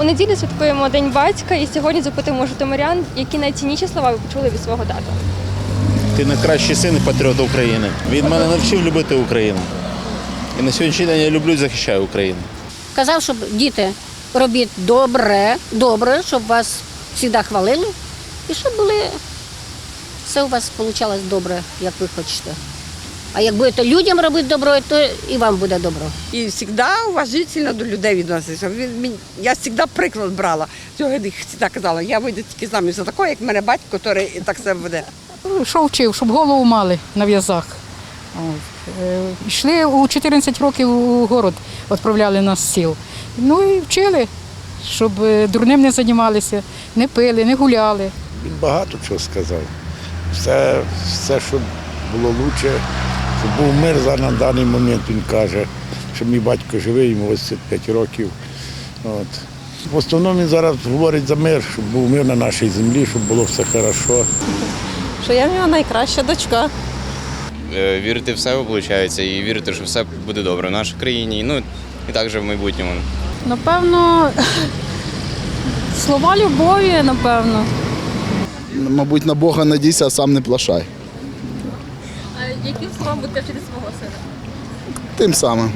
У неділю святкуємо День батька і сьогодні запитуємо житомирян, які найцінніші слова ви почули від свого тата. Ти найкращий син і патріот України. Він мене навчив любити Україну. І на сьогоднішній день я люблю і захищаю Україну. Казав, щоб діти робіть добре, добре, щоб вас завжди хвалили і щоб були все у вас вийшло добре, як ви хочете. А як будете людям робити добро, то і вам буде добро. І завжди уважительно до людей відносився. Він мені- Я завжди приклад брала. Цього я завжди казала, я вийду тільки заміж за такого, як мене батько, який так себе веде. Що вчив, щоб голову мали на в'язах. Е, Йшли у 14 років у город, відправляли нас з сіл. Ну і вчили, щоб е, дурним не займалися, не пили, не гуляли. Він багато чого сказав. Все, все що було краще, щоб був мир за на даний момент, він каже, що мій батько живий, йому 85 років. От. В основному він зараз говорить за мир, щоб був мир на нашій землі, щоб було все добре. що я в нього найкраща дочка. Е, Вірити в себе виходить, і вірити, що все буде добре в нашій країні, ну і також в майбутньому. Напевно, слова любові, напевно. Мабуть, на Бога надійся, а сам не плашай. Яким словом будете вчити свого сина? Тим самим.